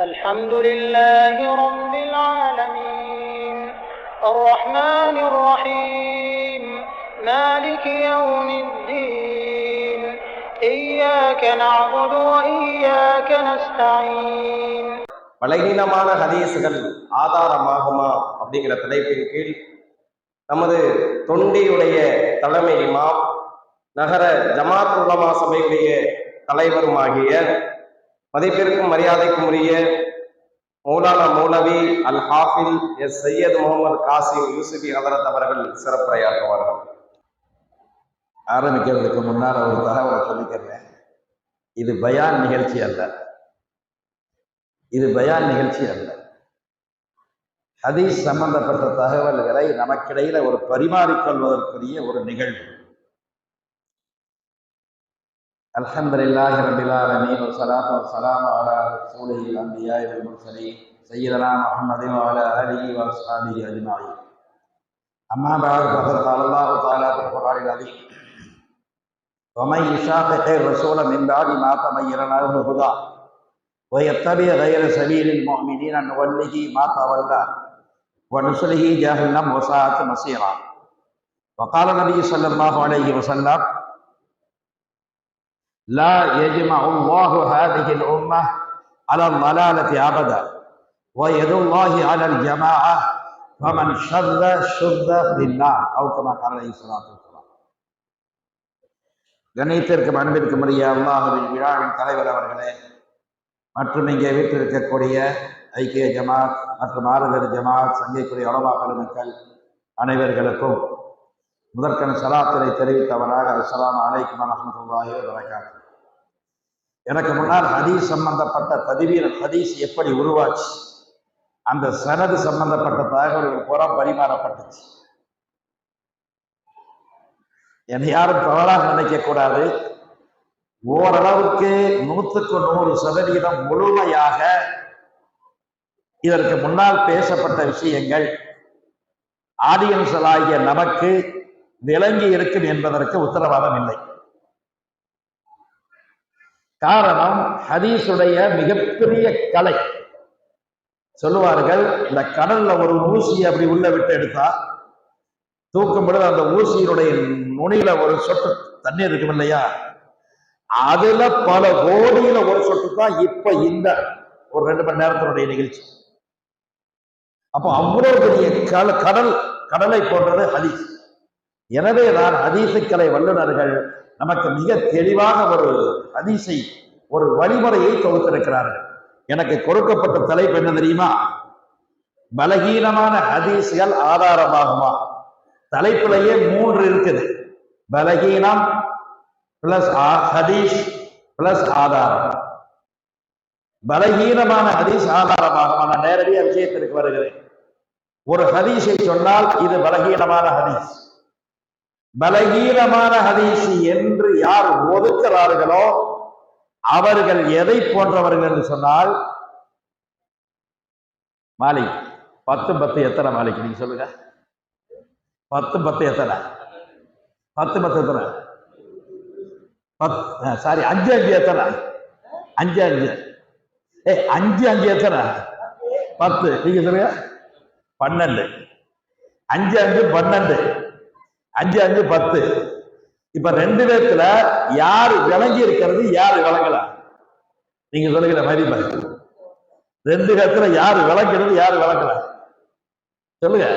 الحمد لله رب العالمين الرحمن الرحيم مالك يوم الدين إياك نعبد وإياك நஸ்தஈன் பலகீனமான ஹதீஸுகள் ஆதாரமாகுமா அப்படிங்கிற தலைப்பின் கீழ் நமது தொண்டியுடைய தலைமை இமாம் நகர ஜமாத் உலமா சபையுடைய தலைவருமாகிய மதிப்பிற்கும் மரியாதைக்கும் உரிய மௌலானா மௌலவி அல் ஹாஃபில் எஸ். சையத் முகமது காசிம் யூசுபி ஹதரத் அவர்கள் சிறப்புரையாற்றுவார்கள். ஆரம்பிக்கிறதுக்கு முன்னால் ஒரு தகவலை சொல்லிக்கிறேன். இது பயான் நிகழ்ச்சி அல்ல. இது பயான் நிகழ்ச்சி அல்ல. ஹதீஸ் சம்பந்தப்பட்ட தகவல்களை நமக்கிடையில ஒரு பரிமாறிக்கொள்வதற்குரிய ஒரு நிகழ்வு. الحمد لله رب العالمين والصلاة والسلام على رسوله الأنبياء والمرسلين سيدنا محمد وعلى آله وأصحابه أجمعين أما بعد فقد قال الله تعالى في القرآن العظيم ومن يشاقق الرسول من بعد ما تبين له الهدى ويتبع غير سبيل المؤمنين نوله ما تولى ونصله جهنم وساءت مصيرا وقال النبي صلى الله عليه وسلم لا يجمع الله هذه الأمة على الضلالة أبدا ويد الله على الجماعة فمن شذ شذ بالله أو كما قال عليه الصلاة والسلام கணித்திற்கும் அன்பிற்கும் உரிய அல்லாஹுவின் விழாவின் தலைவர் அவர்களே மற்றும் இங்கே வீட்டிருக்கக்கூடிய ஐக்கிய ஜமாத் மற்றும் ஆறுதல் ஜமாத் சங்கைக்குரிய உலமா பெருமக்கள் அனைவர்களுக்கும் முதற்கண் சலாத்திரை தெரிவித்தவராக அஸ்ஸலாமு அலைக்கும் வரஹ்மத்துல்லாஹி வரகாத்து எனக்கு முன்னால் ஹதீஸ் சம்பந்தப்பட்ட பதிவீர ஹதீஸ் எப்படி உருவாச்சு? அந்த சனது சம்பந்தப்பட்ட தகவல்கள் பூரா பரிமாறப்பட்டுச்சு. என்னை யாரும் தவறாக நினைக்க கூடாது ஓரளவுக்கு நூற்றுக்கு நூறு சதவீதம் முழுமையாக இதற்கு முன்னால் பேசப்பட்ட விஷயங்கள் ஆடியன்ஸ்களாகிய நமக்கு விளங்கி இருக்கும் என்பதற்கு உத்தரவாதம் இல்லை. காரணம் ஹதீஸுடைய மிகப்பெரிய கலை. சொல்லுவார்கள் இந்த கடல்ல ஒரு ஊசியை அப்படி உள்ள விட்டு எடுத்தா தூக்கும் பொழுது அந்த ஊசியினுடைய நுனியில ஒரு சொட்டு தண்ணீர் இருக்கும் இல்லையா? அதுல பல கோடியில ஒரு சொட்டு தான் இப்ப இந்த ஒரு ரெண்டு மணி நேரத்தினுடைய நிகழ்ச்சி. அப்போ அவ்வளவு பெரிய கடல் கடலை போன்றது ஹதீஸ். எனவே தான் ஹதீசுக்கலை வல்லுநர்கள் நமக்கு மிக தெளிவாக ஒரு ஹதீஸை ஒரு வழிமுறையை தொகுத்திருக்கிறார்கள். எனக்கு கொடுக்கப்பட்ட தலைப்பு என்ன தெரியுமா? பலகீனமான ஹதீசுகள் ஆதாரமாகுமா? தலைப்பிலேயே மூன்று இருக்குது. பலகீனம் பிளஸ் ஹதீஸ் பிளஸ் ஆதாரம். பலகீனமான ஹதீஸ் ஆதாரமாகுமா? நான் நேரடியாக விஷயத்திற்கு வருகிறேன். ஒரு ஹதீஸை சொன்னால் இது பலகீனமான ஹதீஸ். பலகீனமான ஹதீஸ் என்று யார் ஒதுக்கிறார்களோ அவர்கள் எதை போன்றவர்கள் என்று சொன்னால் மாலிக் பத்து பத்து எத்தனை மாலிக்? நீங்க சொல்லுங்க. பத்து பத்து எத்தனை? பத்து பத்து எத்தனை? பத் சாரி அஞ்சு அஞ்சு எத்தனை? அஞ்சு அஞ்சு. ஏ அஞ்சு அஞ்சு எத்தனை? பத்து. நீங்க சொல்லுங்க. பன்னெண்டு. அஞ்சு அஞ்சு பன்னெண்டு. அஞ்சு அஞ்சு பத்து. இப்ப ரெண்டு பேர்த்துல யாரு விளங்கி இருக்கிறது யாரு விளங்கல? நீங்க சொல்லுகிற மாதிரி பாருங்க ரெண்டு பேர்த்துல யாரு விளங்கிறது யாரு விளங்கல? சொல்லுங்க.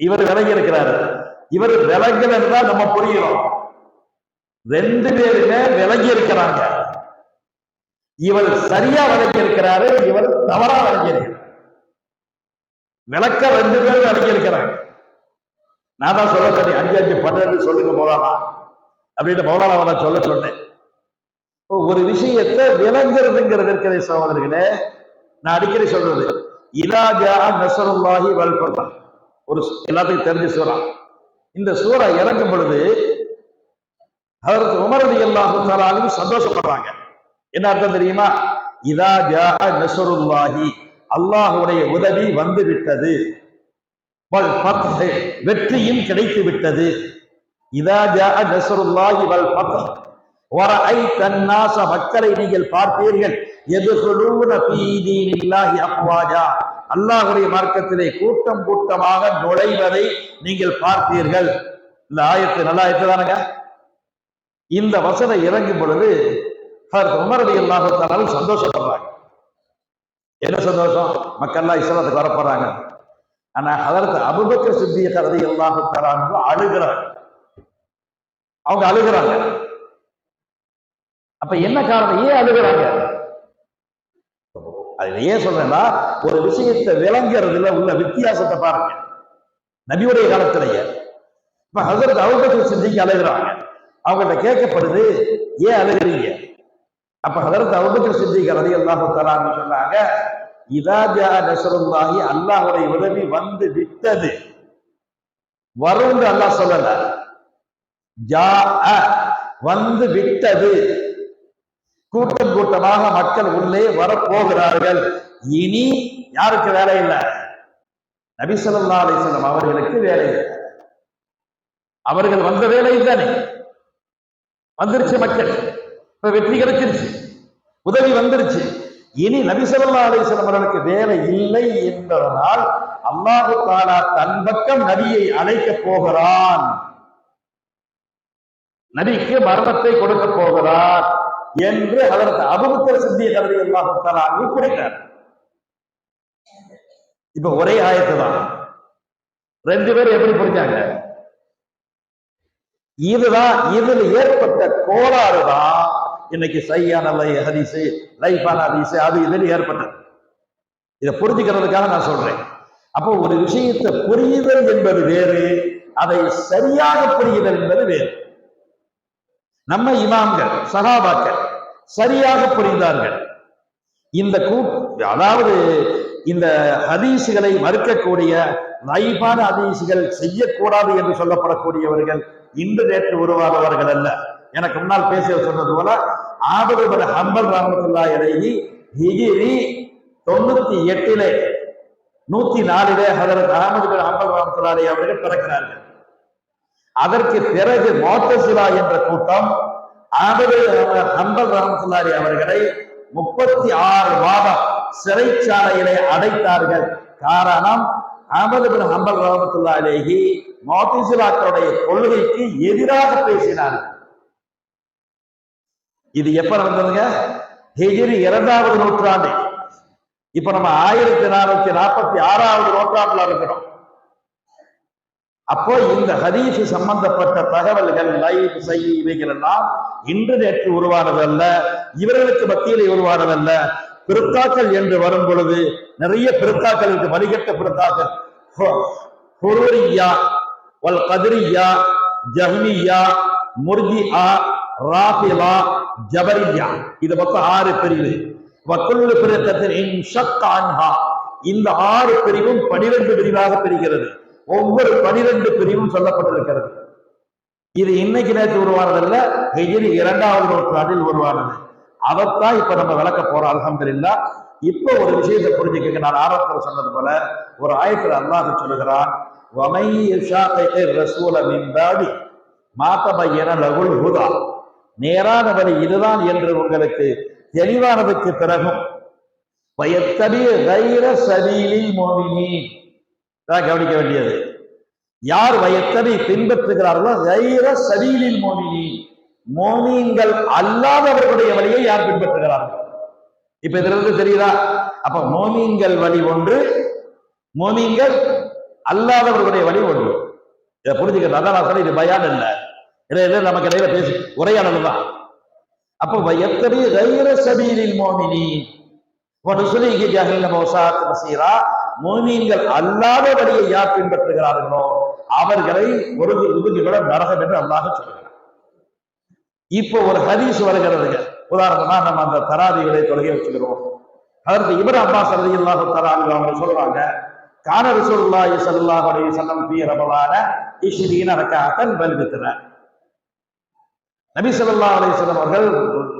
இவர் விளங்கி இருக்கிறாரு. இவர் விளங்கலன்னா தான் நம்ம புரியணும் ரெண்டு பேருமே விளங்கி இருக்கிறாங்க. இவர் சரியா விளங்கி இருக்கிறாரு இவர் தவறா விளங்கி இருக்கிறார். விளக்க ரெண்டு பேரும் விளங்கி இருக்கிறாங்க. நான் தான் சொல்ல சொன்னேன் அஞ்சு அஞ்சு பன்னெண்டு சொல்லுங்க மௌலானா அப்படின்னு மௌலானாவை சொல்ல சொன்னேன். ஒரு விஷயத்தை விளங்குறதுங்கிறது இருக்கிற சகோதரர்களே நான் அடிக்கடி சொல்றது. இலாஜா நசருல்லாஹி வல்பர்தான் ஒரு எல்லாத்துக்கும் தெரிஞ்ச சூறா. இந்த சூறா இறங்கும் பொழுது அவருக்கு உமரதி அல்லாஹு சந்தோஷப்படுறாங்க. என்ன அர்த்தம் தெரியுமா? இதா ஜா நசருல்லாஹி அல்லாஹுடைய உதவி வந்து விட்டது வெற்றியும் கிடைத்து விட்டது மக்களை நீங்கள் பார்ப்பீர்கள் அல்லாஹுடைய மார்க்கத்திலே கூட்டம் கூட்டமாக நுழைவதை நீங்கள் பார்த்தீர்கள். இந்த ஆயத்து நல்லா ஆயத்துதானுங்க இந்த வசனம் இறங்கும் பொழுது உமரடி அல்லாஹத்தாலும் சந்தோஷப்படுறாங்க என்ன சந்தோஷம்? மக்கள்லாம் இஸ்லாத்துக்கு வரப்படுறாங்க ஆனா அதற்கு அபுபக்கர் சித்திய கருதி அல்லாஹு தராங்க அழுகிறாங்க அவங்க அழுகிறாங்க. அப்ப என்ன காரணம்? ஏன் அழுகிறாங்க? அது ஏன் சொல்றேன்னா ஒரு விஷயத்தை விளங்குறதுல உள்ள வித்தியாசத்தை பாருங்க. நபியுடைய காலத்திலேயே. இப்ப ஹசரத் அபுபக்கர் சித்திக்கு அழுகிறாங்க. அவங்கள்ட்ட கேட்கப்படுது ஏன் அழுகிறீங்க? அப்ப ஹசரத் அபுபக்கர் சித்திக்கு ரதி அல்லாஹு தரான்னு சொன்னாங்க இதாஜா நசருல்லாஹி அல்லாஹுடைய உதவி வந்து விட்டது. வரும் அல்லாஹ் சொல்லல. ஜா வந்து விட்டது. கூட்டம் கூட்டமாக மக்கள் உள்ளே வரப்போகிறார்கள். இனி யாருக்கு வேலை இல்லை? நபிசல்லா அலிசல்லம் அவர்களுக்கு வேலை இல்லை. அவர்கள் வந்த வேலை தானே வந்துருச்சு மக்கள். இப்ப வெற்றி கிடைச்சிருச்சு. உதவி வந்துருச்சு. இனி நபிசல்லா ஸல்லல்லாஹு அவர்களுக்கு வேலை இல்லை என்பதனால் அல்லாஹு தாலா தன் பக்கம் நபியை அழைக்க போகிறான். நபிக்கு மரணத்தை கொடுக்க போகிறார் என்று அதற்கு அபுபக்கர் சித்திய கருதி அல்லாஹு தாலா குறித்தார் இப்ப ஒரே ஆயத்து தான். ரெண்டு பேரும் எப்படி புரிஞ்சாங்க? இதுதான் இதுல ஏற்பட்ட கோளாறு தான் இன்னைக்கு சையான லை ஹதீஸு லைஃபான ஹதீஸு அது இதில் ஏற்பட்டது. இதை புரிஞ்சுக்கிறதுக்காக நான் சொல்றேன். அப்போ ஒரு விஷயத்தை புரியுதல் என்பது வேறு அதை சரியாக புரியுதல் என்பது வேறு. நம்ம இமாம்கள் சகாபாக்கள் சரியாக புரிந்தார்கள். இந்த கூ அதாவது இந்த ஹதீசுகளை மறுக்கக்கூடிய லைஃபான ஹதீசுகள் செய்யக்கூடாது என்று சொல்லப்படக்கூடியவர்கள் இன்று நேற்று உருவானவர்கள் அல்ல. எனக்கு முன்னால் பேசிய சொன்னது போல ஆபதுபர் ஹம்பல் ராமத்துல்லா இடையி ஹிஜிரி தொண்ணூத்தி எட்டிலே நூத்தி நாலிலே ஹதரத் அகமது பின் ஹம்பல் ராமத்துல்லாரி அவர்கள் பிறக்கிறார்கள். அதற்கு பிறகு மோத்தசிலா என்ற கூட்டம் ஆபது ஹம்பல் ராமத்துல்லாரி அவர்களை முப்பத்தி ஆறு மாதம் சிறைச்சாலையிலே அடைத்தார்கள். காரணம் அகமது பின் ஹம்பல் ரஹமத்துல்லா அலேஹி மோத்திசிலாக்களுடைய கொள்கைக்கு எதிராக பேசினார்கள். இது எப்ப நடந்ததுங்க? ஹிஜிரி இரண்டாவது நூற்றாண்டு. இப்ப நம்ம ஆயிரத்தி நானூத்தி நாற்பத்தி ஆறாவது நூற்றாண்டுல இருக்கிறோம். அப்போ இந்த ஹதீஸ் சம்பந்தப்பட்ட தகவல்கள் லைவ் செய் இவைகள் எல்லாம் இன்று நேற்று உருவானதல்ல இவர்களுக்கு மத்தியிலே உருவானதல்ல. பிறத்தாக்கள் என்று வரும் பொழுது நிறைய பிறத்தாக்கள் இருக்கு வழிகட்ட பிறத்தாக்கள் ஹுரூரியா வல் கதிரியா ஜஹ்மியா முர்ஜிஆ ராஃபிலா ஜபரியா. இது மொத்தம் ஆறு பிரிவு. வக்குள்ளு பிரத்தத்தின் இன்ஷக் இந்த ஆறு பிரிவும் பனிரெண்டு பிரிவாக பிரிகிறது. ஒவ்வொரு பனிரெண்டு பிரிவும் சொல்லப்பட்டிருக்கிறது. இது இன்னைக்கு நேற்று உருவானதல்ல ஹெஜிரி இரண்டாவது நூற்றாண்டில் உருவானது. அதைத்தான் இப்ப நம்ம விளக்க போறோம் அல்ஹம்துலில்லா. இப்ப ஒரு விஷயத்தை புரிஞ்சுக்கங்க. நான் ஆரம்பத்தில் சொன்னது போல ஒரு ஆயத்தில் அல்லாஹ் சொல்லுகிறான் வமை ரசூல மின்பாடி மாத்தபையன லகுல் ஹுதா. நேரான வழி இதுதான் என்று உங்களுக்கு தெளிவானதுக்கு பிறகும். பயத்தடிய தைர சரீலில் மோமினி. தான் கவனிக்க வேண்டியது. யார் வயத்தனை பின்பற்றுகிறார்களோ தைர சரீலில் மோமினி. மோமியங்கள் அல்லாதவர்களுடைய வழியை யார் பின்பற்றுகிறார்கள்? இப்ப இதுல இருந்து தெரியுதா? அப்ப மோமியங்கள் வழி ஒன்று மோமியங்கள் அல்லாதவர்களுடைய வழி ஒன்று. இதை புரிஞ்சுக்கிறது அதான் நான் சொன்னேன் இது பயான் இல்லை இடையில நமக்கு இடையில பேசி உரையாடல் தான் அப்ப எத்தனை கைர சபீரில் மோமினி ஒரு சுலிகி ஜஹில் மோசாத் மோமீன்கள் அல்லாத வழியை யார் பின்பற்றுகிறார்களோ அவர்களை ஒரு உதுகிவிட நரகம் என்று அல்லாஹ் சொல்கிறார் இப்போ ஒரு ஹதீஸ் வருகிறதுங்க. உதாரணமா நம்ம அந்த தராதிகளை தொலைகை வச்சுக்கிறோம். அதற்கு இவர் அப்பாஸ் ரதி இல்லாத தராதிகள் அவங்க சொல்றாங்க கான ரசூலுல்லாஹி ஸல்லல்லாஹு அலைஹி வஸல்லம் ஃபீ ரமலான இஷ்ரீன ரக்காத்தன் நபி சொல்லா அலிஸ்லம் அவர்கள்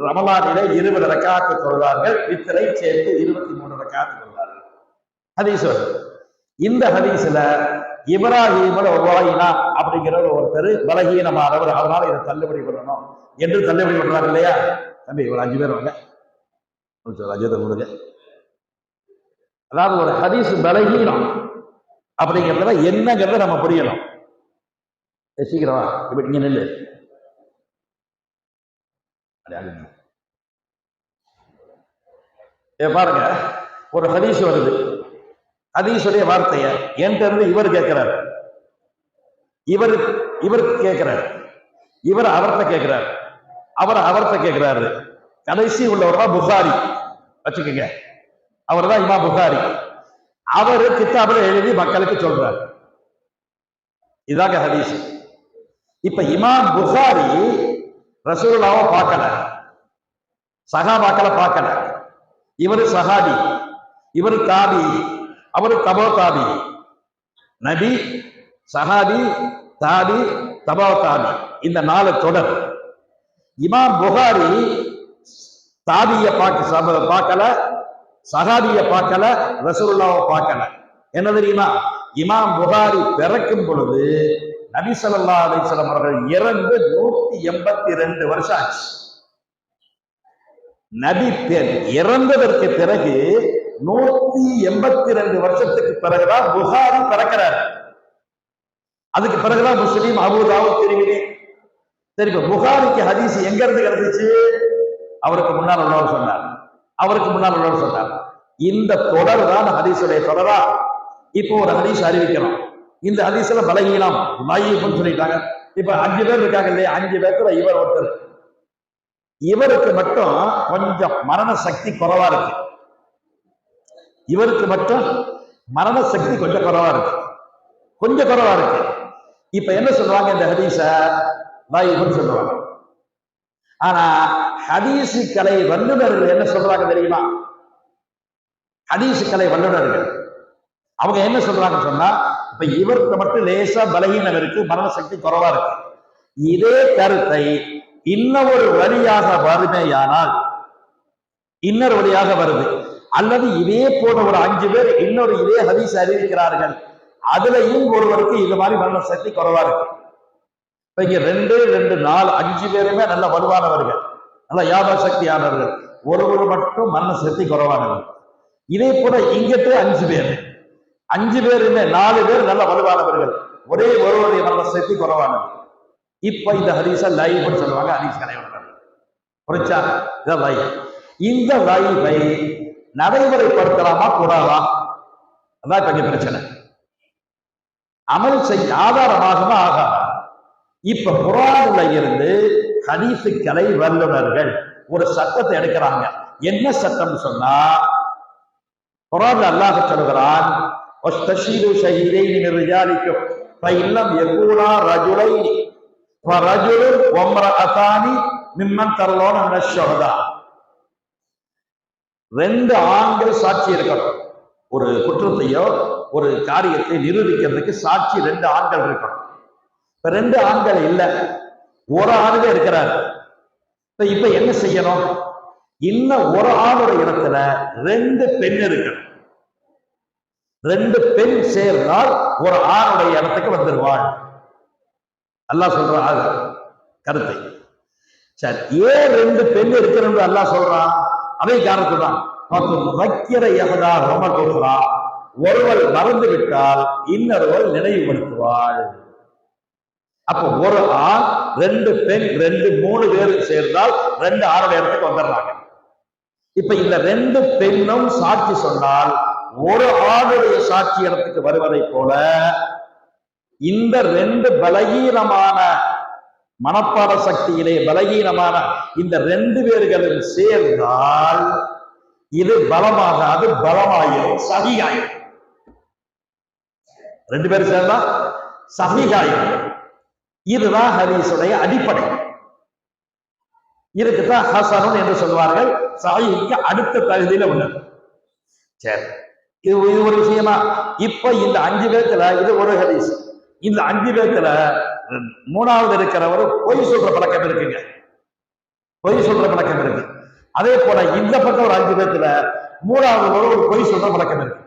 ரமலானிலே இருபது ரக்காத்து தொழுதார்கள். வித்திரை சேர்த்து இருபத்தி மூணு ரக்காத்து கொள்வார்கள் ஹதீஸ் இந்த ஹதீஸ்ல இப்ராஹிம் வாயினா அப்படிங்கிற ஒருத்தர் பலகீனமானவர். அதனால இதை தள்ளுபடி பண்ணணும். என்று தள்ளுபடி பண்றாங்க இல்லையா? தம்பி ஒரு அஞ்சு பேர் வாங்க. ஒரு அஞ்சு பேர் கொடுங்க அதாவது ஒரு ஹதீஸ் பலகீனம் அப்படிங்கிறதுல என்னங்கிறத நம்ம புரியணும். சீக்கிரமா இப்ப நீங்க நெல்லு நில்லு. பாருங்க ஒரு ஹதீஸ் வருது. ஹதீஸுடைய வார்த்தைய என்கிட்ட இருந்து இவர் கேட்கிறார். இவர் இவர் கேட்கிறார். இவர் அவர்கிட்ட கேட்கிறார். அவர் அவர்கிட்ட கேட்கிறாரு. கடைசி உள்ளவர் தான் புகாரி. வச்சுக்கோங்க. அவர் தான் இமா புகாரி. அவர் கித்தாபில் எழுதி மக்களுக்கு சொல்றார். இதாங்க ஹதீஸ். இப்ப இமாம் புகாரி ரசூலுல்லாவை பார்க்கல. சகாபாக்களை பார்க்கல. இவர் சஹாபி இவர் தாபி அவர் தபோ தாபி. நபி சஹாபி தாபி தபோ தாபி. இந்த நாலு தொடர். இமாம் புகாரி தாபிய பார்க்க பார்க்கல சஹாபிய பார்க்கல ரசூல்லாவை பார்க்கல. என்ன தெரியுமா? இமாம் புகாரி பிறக்கும் பொழுது நபிசல்லா ஸல்லல்லாஹு அவர்கள் இறந்து நூத்தி எண்பத்தி ரெண்டு வருஷம் ஆச்சு. நபி பெண் இறந்ததற்கு பிறகு நூத்தி எண்பத்தி ரெண்டு வருஷத்துக்கு பிறகுதான் புகாரி பிறக்கிறார். அதுக்கு பிறகுதான் முஸ்லீம் அபுதாவு திரும்பி சரி இப்ப புகாரிக்கு ஹதீஸ் எங்க இருந்து கிடைச்சிச்சு அவருக்கு முன்னால் உள்ளவர் சொன்னார். அவருக்கு முன்னால் உள்ளவர் சொன்னார். இந்த தொடர் தான் ஹதீஸுடைய தொடரா. இப்போ ஒரு ஹதீஸ் அறிவிக்கிறோம் இந்த ஹதீஸ்ல பலகீனம். மையப்புன்னு சொல்லிட்டாங்க. இப்ப அஞ்சு பேர் இருக்காங்க இல்லையா? அஞ்சு பேர்த்துல இவர் ஒருத்தர். இவருக்கு மட்டும் கொஞ்சம் மரண சக்தி குறைவா இருக்கு. இவருக்கு மட்டும் மரண சக்தி கொஞ்சம் குறைவா இருக்கு. கொஞ்சம் குறைவா இருக்கு. இப்ப என்ன சொல்லுவாங்க இந்த ஹதீஸ? லைவ்னு சொல்லுவாங்க ஆனா ஹதீசு கலை வல்லுநர்கள் என்ன சொல்றாங்க தெரியுமா? ஹதீசு கலை வல்லுநர்கள். அவங்க என்ன சொல்றாங்க சொன்னா இப்ப இவருக்கு மட்டும் லேசா பலகீனம் இருக்கு மரண சக்தி குறைவா இருக்கு. இதே கருத்தை இன்னொரு வழியாக வருமேயானால் இன்னொரு வழியாக வருது. அல்லது இதே போல ஒரு அஞ்சு பேர் இன்னொரு இதே ஹதீஸ் அறிவிக்கிறார்கள். அதுலயும் ஒருவருக்கு இது மாதிரி மரண சக்தி குறைவா இருக்கு. இப்ப இங்க ரெண்டு ரெண்டு நாலு அஞ்சு பேருமே நல்ல வலுவானவர்கள் நல்ல யாப சக்தியானவர்கள். ஒருவர் மட்டும் மரண சக்தி குறைவானவர். இதே போல இங்கிட்டு அஞ்சு பேர். அஞ்சு பேருமே நாலு பேர் நல்ல வலுவானவர்கள். ஒரே ஒருவருடைய மரண சக்தி குறைவானவர் இப்ப இந்த ஹரிச லைவ்னு சொல்லுவாங்க. ஹதீஸ் கலைவர்கள். புரிச்சா இத லைவ். இந்த லைவை நடைமுறைப்படுத்தலாமா? கூடாதா? அதான் கொஞ்சம் பிரச்சனை. அமல் செய்ய ஆதாரமாகுமா? ஆகாது? இப்ப குரான்ல இருந்து ஹதீஸுக்களை வல்லுநர்கள் ஒரு சட்டத்தை எடுக்கிறாங்க. என்ன சட்டம் சொன்னா குரான் அல்லாஹ் சொல்கிறான் "வஸ்தஷீரு ஷஹீதைனி மின் ரிஜாலிக்கும் ஃபஇல்லம் யகூனா ரஜுலைனி. ஃபரஜுலுன் வம்ரஅதானி மிம்மன் தரலோன மினஷ் ஷுஹதா ரெண்டு ஆண்கள் சாட்சி இருக்கணும். ஒரு குற்றத்தையோ ஒரு காரியத்தை நிரூபிக்கிறதுக்கு சாட்சி ரெண்டு ஆண்கள் இருக்கணும். இப்ப ரெண்டு ஆண்கள் இல்ல. ஒரு ஆணுங்க இருக்கிறார். இப்ப இப்ப என்ன செய்யணும்? இன்னும் ஒரு ஆணோட இடத்துல ரெண்டு பெண் இருக்கணும். ரெண்டு பெண் சேர்ந்தால் ஒரு ஆணுடைய இடத்துக்கு வந்துடுவாள் அல்லாஹ் சொல்ற ஆக கருத்தை. சரி ஏன் ரெண்டு பெண் இருக்கிறது அல்லாஹ் சொல்றான்? அதே காரணத்துதான் வைக்கிற யகதா ரொம்ப கொடுக்குறா. ஒருவள் மறந்து விட்டால் இன்னொருவள் நினைவுபடுத்துவாள். அப்ப ஒரு ஆண் ரெண்டு பெண் ரெண்டு மூணு பேர் சேர்ந்தால் ரெண்டு ஆறு இடத்துக்கு வந்துடுறாங்க. இப்ப இந்த ரெண்டு பெண்ணும் சாட்சி சொன்னால் ஒரு ஆணுடைய சாட்சி இடத்துக்கு வருவதை போல இந்த ரெண்டு பலகீனமான மனப்பாட சக்தியிலே பலகீனமான இந்த ரெண்டு பேர்களும் சேர்ந்தால் இது பலமாகாது பலமாயிரும் சகிகாயிரும் ரெண்டு பேரும் சேர்ந்தா சகிகாயிரும் இதுதான் ஹதீஸுடைய அடிப்படை. இதுக்குதான் ஹசனும் என்று சொல்வார்கள். சாயிக்கு அடுத்த தகுதியில உள்ளது. சரி. இது இது ஒரு விஷயமா? இப்ப இந்த அஞ்சு பேத்துல இது ஒரு ஹதீஸ். இந்த அஞ்சு பேத்துல மூணாவது இருக்கிறவர் பொய் சொல்ற பழக்கம் இருக்குங்க. பொய் சொல்ற பழக்கம் இருக்கு. அதே போல இந்த பக்கம் ஒரு அஞ்சு பேத்துல மூணாவது ஒரு ஒரு பொய் சொல்ற பழக்கம் இருக்கு.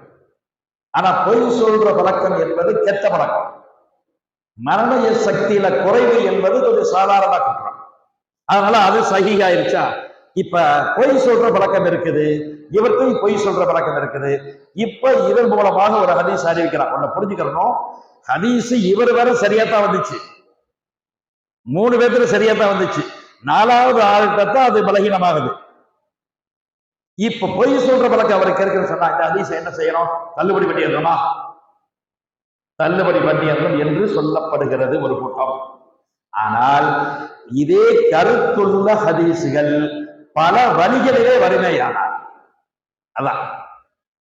ஆனா பொய் சொல்ற பழக்கம் என்பது கெட்ட பழக்கம். மரணய சக்தியில குறைவு என்பது கொஞ்சம் சாதாரண குற்றம் அதனால அது சகிகாயிருச்சா இப்ப பொய் சொல்ற பழக்கம் இருக்குது. இவருக்கும் பொய் சொல்ற பழக்கம் இருக்குது. இப்ப இதன் மூலமாக ஒரு ஹதீஸ் அறிவிக்கிறான். உன்னை புரிஞ்சுக்கிறோம் ஹதீஸ் இவர் வேற சரியா தான் வந்துச்சு. மூணு பேர்த்துல சரியா தான் வந்துச்சு. நாலாவது ஆள்கிட்ட தான் அது பலகீனமாகுது. இப்ப பொய் சொல்ற பழக்கம் அவருக்கு இருக்குன்னு சொன்னா இந்த ஹதீஸ் என்ன செய்யணும்? தள்ளுபடி பண்ணிடணுமா? தள்ளுபடி பண்ணிடணும் என்று சொல்லப்படுகிறது ஒரு கூட்டம். ஆனால் இதே கருத்துள்ள ஹதீசுகள் பல வழிகளிலே வறுமையானார். அதான்.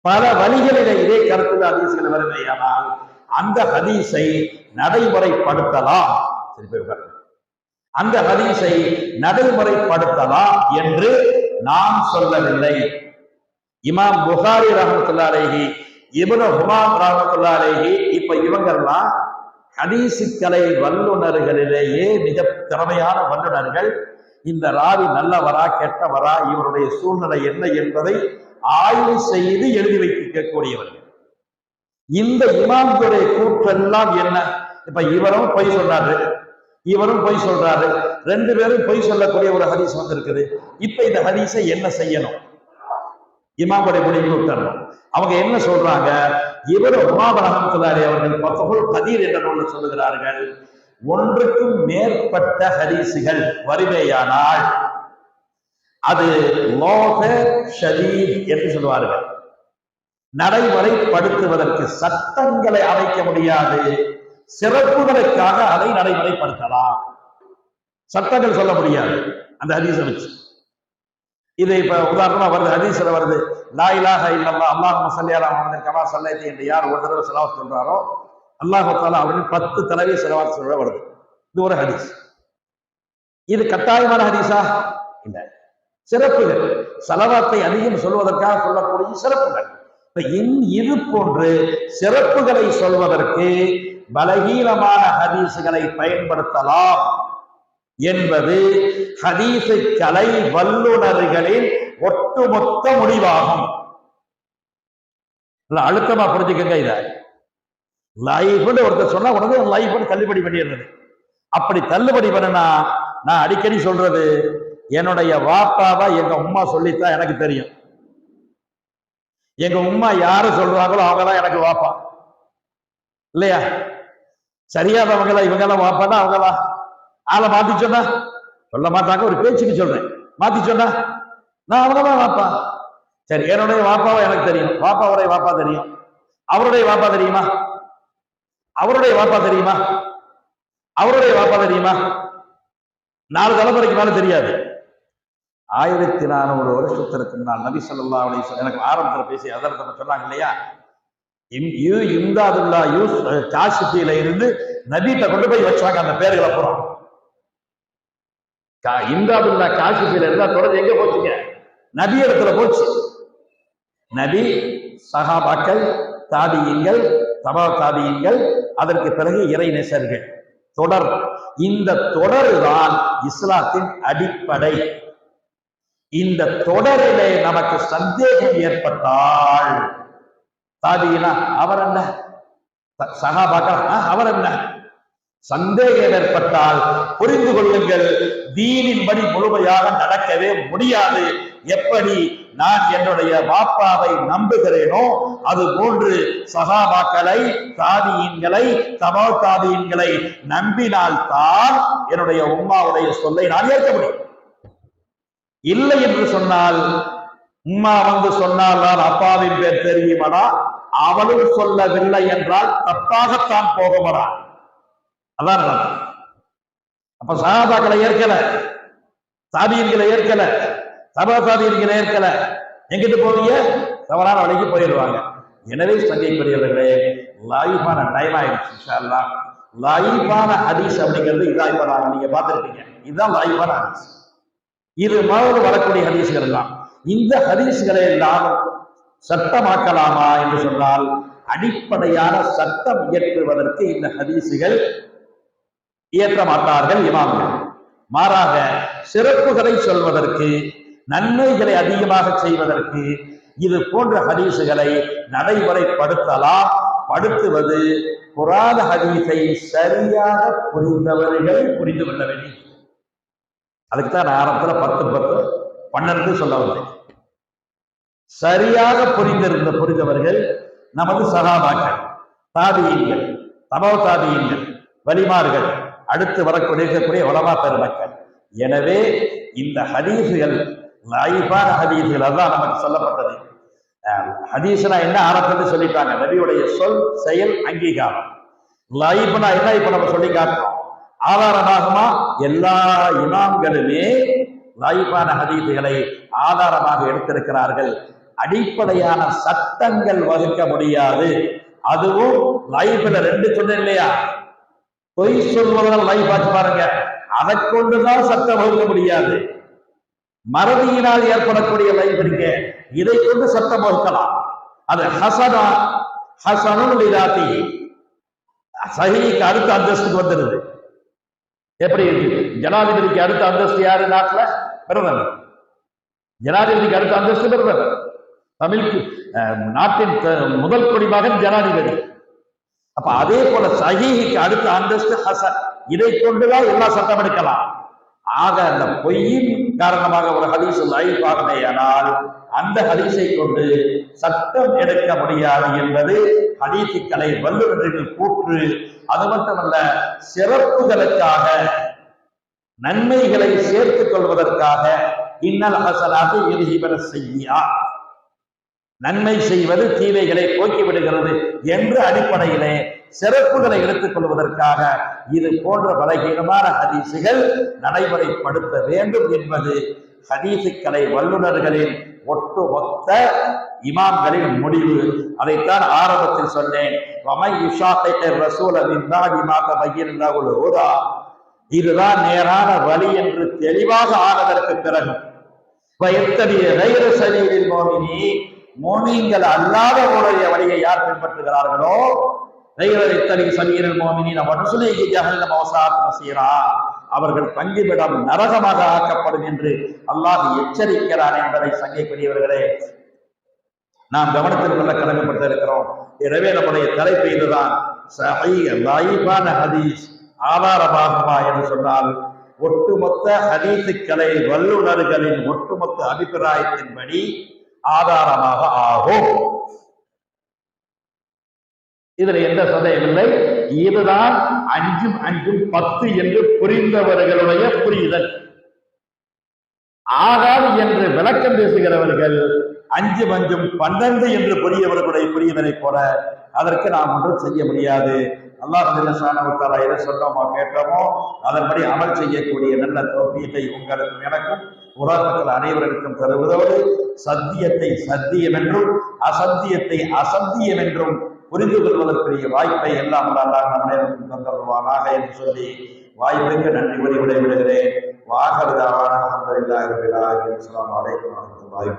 பல வழிகளிலே இதே கருத்துள்ள ஹதீஸுகள் வறுமையானால் அந்த ஹதீஸை நடைமுறைப்படுத்தலாம். அந்த ஹதீஸை நடைமுறைப்படுத்தலாம் என்று நாம் சொல்லவில்லை. இமாம் புகாரி ரஹமத்துல்லா அலைஹி ஹுமாம் ரஹமத்துல்லாலேஹி இப்ப இவங்கெல்லாம் ஹதீசுக்கலை வல்லுநர்களிலேயே மிக திறமையான வல்லுநர்கள். இந்த ராவி நல்லவரா கெட்டவரா இவருடைய சூழ்நிலை என்ன என்பதை ஆய்வு செய்து எழுதி வைக்கக்கூடியவர்கள் இந்த இமாம்களுடைய கூற்றெல்லாம் என்ன? இப்ப இவரும் பொய் சொல்றாரு. இவரும் பொய் சொல்றாரு. ரெண்டு பேரும் பொய் சொல்லக்கூடிய ஒரு ஹதீஸ் வந்திருக்குது. இப்ப இந்த ஹதீஸை என்ன செய்யணும்? இமாமுடைய முடிவு உத்தரணும். அவங்க என்ன சொல்றாங்க? இவர் உமாபரகம் அவர்கள் பத்தகுல் கதீர் என்ற நூலில் சொல்லுகிறார்கள். ஒன்றுக்கும் மேற்பட்ட ஹதீஸுகள் வருவேயானால் அது லோக ஷரீர் என்று சொல்லுவார்கள் நடைமுறைப்படுத்துவதற்கு சட்டங்களை அமைக்க முடியாது. சிறப்புகளுக்காக அதை நடைமுறைப்படுத்தலாம். சட்டங்கள் சொல்ல முடியாது. அந்த ஹதீஸை வச்சு. இது இப்ப உதாரணமா வருது ஹதீஸ்ல வருது லாயிலாக இலாஹ அல்லாஹ் சல்லி கமா சல்லைத்தி என்று யார் ஒரு தடவை செலவாத் சொல்றாரோ அல்லாஹால அப்படின்னு பத்து தலைவர் செலவாத் சொல்ல வருது. இது ஒரு ஹதீஸ். இது கட்டாயமான ஹதீஸா? இல்ல. சிறப்புகள் செலவாத்தை அதிகம் சொல்வதற்காக சொல்லக்கூடிய சிறப்புகள். இப்ப இன் இது போன்று சிறப்புகளை சொல்வதற்கு பலகீனமான ஹதீஸுகளை பயன்படுத்தலாம் என்பது ஹதீசு கலை வல்லுநர்களின் ஒட்டுமொத்த முடிவாகும். அழுத்தமா புரிஞ்சுக்கங்க இதை. லைஃப்னு ஒருத்தர் சொன்னா உடனே லைஃப்னு தள்ளுபடி பண்ணிடுறது. அப்படி தள்ளுபடி பண்ணனா நான் அடிக்கடி சொல்றது என்னுடைய வாப்பாவை எங்க உம்மா சொல்லித்தான் எனக்கு தெரியும். எங்க உம்மா யாரு சொல்றாங்களோ அவங்க தான் எனக்கு வாப்பா. இல்லையா? சரியாதவங்களா இவங்கெல்லாம் வாப்பானா அவங்களா? ஆளை மாத்தி சொன்னா? சொல்ல மாட்டாங்க ஒரு பேச்சுக்கு சொல்றேன். மாத்தி சொன்னா? நான் அவங்கதான் வாப்பா. சரி என்னுடைய வாப்பாவை எனக்கு தெரியும். வாப்பாவுடைய வாப்பா தெரியும். அவருடைய வாப்பா தெரியுமா? அவருடைய வாப்பா தெரியுமா? அவருடைய வாப்பா தெரியுமா? நாலு தலைமுறைக்கு மேல தெரியாது. ஆயிரத்தி நானூறு வருஷத்திற்கு முன்னால் நபி ஸல்லல்லாஹு அலைஹி எனக்கு ஆரம்பத்தில் பேசி அதற்கு சொன்னாங்க இல்லையா? இம் யூ இம்தாதுல்லா யூஸ் காசிபியில இருந்து நபிட்ட கொண்டு போய் வச்சாங்க அந்த பேர்களை பூரா கா- இம்தாதுல்லா காசிஃபியில இருந்தா தொடர்ந்து எங்க போச்சுங்க? நபி இடத்துல போச்சு. நபி சஹாபாக்கள் தாபியங்கள் தபா தாபியங்கள் அதற்கு பிறகு இறை நெசர்கள் தொடர். இந்த தொடர் தான் இஸ்லாத்தின் அடிப்படை. இந்த தொடரிலே நமக்கு சந்தேகம் ஏற்பட்டால் தாபியினா அவர் என்ன ச- அவர் என்ன சந்தேகம் ஏற்பட்டால் புரிந்து கொள்ளுங்கள். தீனின்படி முழுமையாக நடக்கவே முடியாது. எப்படி நான் என்னுடைய பாப்பாவை நம்புகிறேனோ அது போன்று சகாபாக்களை தாதியன்களை தபா தாதியன்களை நம்பினால் தான் என்னுடைய உம்மாவுடைய சொல்லை நான் ஏற்க முடியும். இல்லை என்று சொன்னால் உம்மா வந்து சொன்னால் நான் அப்பாவின் பேர் தெரியுமடா? அவளும் சொல்லவில்லை என்றால் தப்பாகத்தான் போகமடா? அதான் அப்ப சகாபாக்களை ஏற்கல தாபியன்களை ஏற்கல சபா தாபியன்களை ஏற்கல எங்கிட்டு போவீங்க? தவறான வழிக்கு போயிடுவாங்க. எனவே சங்கைக்குரியவர்களே லைஃபான டைம் ஆயிடுச்சு இன்ஷா லைஃபான ஹதீஸ் அப்படிங்கிறது இதான் நான் நீங்க பார்த்துருப்பீங்க. இதுதான் லைஃபான ஹதீஸ். இது மாதிரி வரக்கூடிய ஹதீஸ்கள் எல்லாம். இந்த ஹதீஸ்களை எல்லாம் சட்டமாக்கலாமா என்று சொன்னால் அடிப்படையான சட்டம் இயற்றுவதற்கு இந்த ஹதீசுகள் இயற்ற மாட்டார்கள் இமாம்கள். மாறாக சிறப்புகளை சொல்வதற்கு நன்மைகளை அதிகமாக செய்வதற்கு இது போன்ற ஹதீசுகளை நடைமுறைப்படுத்தலாம். படுத்துவது புராத ஹதீஸை சரியாக புரிந்தவர்கள் புரிந்து கொள்ள வேண்டும். அதுக்கு தான் ஆரம்பத்துல பத்து பத்து பன்னெண்டு சொல்ல வந்தேன். சரியாக புரிந்திருந்த புரிந்தவர்கள் நமது சகாபாக்கள் தாபியங்கள் தமோ தாபியங்கள் வலிமார்கள் அடுத்து வரக்கூடிய இருக்கக்கூடிய உலமா பெருமக்கள். எனவே இந்த ஹதீஸுகள் லைஃபான ஹதீஸுகள் அதுதான் நமக்கு சொல்லப்பட்டது. ஹதீஸ்னா என்ன ஆரம்பத்தில் சொல்லிட்டாங்க? நபியுடைய சொல் செயல் அங்கீகாரம். லைஃப்னா என்ன இப்ப நம்ம சொல்லி காட்டுறோம்? ஆதாரமாகுமா? எல்லா இமாம்களுமே லைஃபான ஹதீஸுகளை ஆதாரமாக எடுத்திருக்கிறார்கள். அடிப்படையான சட்டங்கள் வகுக்க முடியாது. அதுவும் லைஃப்ல ரெண்டு சொன்னேன் இல்லையா? பொய் சொல்வதால் லைஃப் ஆச்சு பாருங்க. அதை கொண்டுதான் சட்டம் வகுக்க முடியாது. மறதியினால் ஏற்படக்கூடிய லைஃப் இதை கொண்டு சத்தம் வகுக்கலாம் அது ஹசனா ஹசனும் இதாத்தி சஹிக்கு அடுத்த அந்தஸ்துக்கு வந்துருது எப்படி இருக்கு? ஜனாதிபதிக்கு அடுத்த அந்தஸ்து யாரு நாட்டில்? பிரதமர் ஜனாதிபதிக்கு அடுத்த அந்தஸ்து பிரதமர் தமிழ் நாட்டின் முதல் குடிமகன் ஜனாதிபதி. அப்ப அதே போல சஹீஹுக்கு அடுத்த அந்தஸ்து ஹசன். இதை கொண்டுதான் எல்லா சட்டம் எடுக்கலாம். ஆக அந்த பொய்யின் காரணமாக ஒரு ஹதீஸ் ஆனால் அந்த ஹதீஸை கொண்டு சட்டம் எடுக்க முடியாது என்பது ஹதீசுக்களை வல்லுநர்கள் கூற்று. அது மட்டுமல்ல சிறப்புகளுக்காக நன்மைகளை சேர்த்துக் கொள்வதற்காக இன்னல் அசலாக எரிகிபர செய்யா. நன்மை செய்வது தீமைகளை போக்கிவிடுகிறது என்ற அடிப்படையிலே சிறப்புகளை எடுத்துக் கொள்வதற்காக இது போன்ற பலகீனமான ஹதீசுகள் நடைமுறைப்படுத்த வேண்டும் என்பது ஹதீசுக்கலை வல்லுநர்களின் ஒட்டுமொத்த இமாம்களின் முடிவு. அதைத்தான் ஆரம்பத்தில் சொன்னேன். வமை இதுதான் நேரான வழி என்று தெளிவாக ஆனதற்கு பிறகு எத்தனைய ரைர சரீரில் மோமினி மோமிங்கள் அல்லாதவருடைய வழியை யார் பின்பற்றுகிறார்களோ ரைர எத்தனை சரீரில் மோமினி நம்ம அவர்கள் தங்கிவிடம் நரகமாக ஆக்கப்படும் என்று அல்லாஹ் எச்சரிக்கிறான் என்பதை சங்கைக்குரியவர்களே நாம் கவனத்தில் கொள்ள கடமைப்பட்டிருக்கிறோம். எனவே நம்முடைய தலைப்பு இதுதான். ஹதீஸ் ஆதாரமாகுமா என்று சொன்னால் ஒட்டுமொத்த ஹதீசுக்களை வல்லுநர்களின் ஒட்டுமொத்த அபிப்பிராயத்தின்படி ஆதாரமாக ஆகும். இதுல எந்த சந்தேகமில்லை இதுதான் அஞ்சும் அஞ்சும் பத்து என்று புரிந்தவர்களுடைய புரிதல். ஆகாது என்று விளக்கம் பேசுகிறவர்கள் அஞ்சு அஞ்சும் பன்னெண்டு என்று புரியவர்களுடைய புரியவரை போல அதற்கு நாம் ஒன்றும் செய்ய முடியாது. அல்லாஹ் எதை சொன்னோமோ கேட்டோமோ அதன்படி அமல் செய்யக்கூடிய நல்ல தோப்பியத்தை உங்களுக்கும் எனக்கும் உலக மக்கள் அனைவருக்கும் தருவதோடு சத்தியத்தை சத்தியம் என்றும் அசத்தியத்தை அசத்தியம் என்றும் புரிந்து கொள்வதற்குரிய வாய்ப்பை எல்லாம் அல்லாஹ் தந்தருவானாக என்று சொல்லி வாய்ப்புக்கு நன்றி கூறி விடைவிடுகிறேன் வாகவிதாவான அலமதுல்லாஹி ரபில் ஆலமீன். அஸ்ஸலாமு அலைக்கும் வரஹ்மத்துல்லாஹி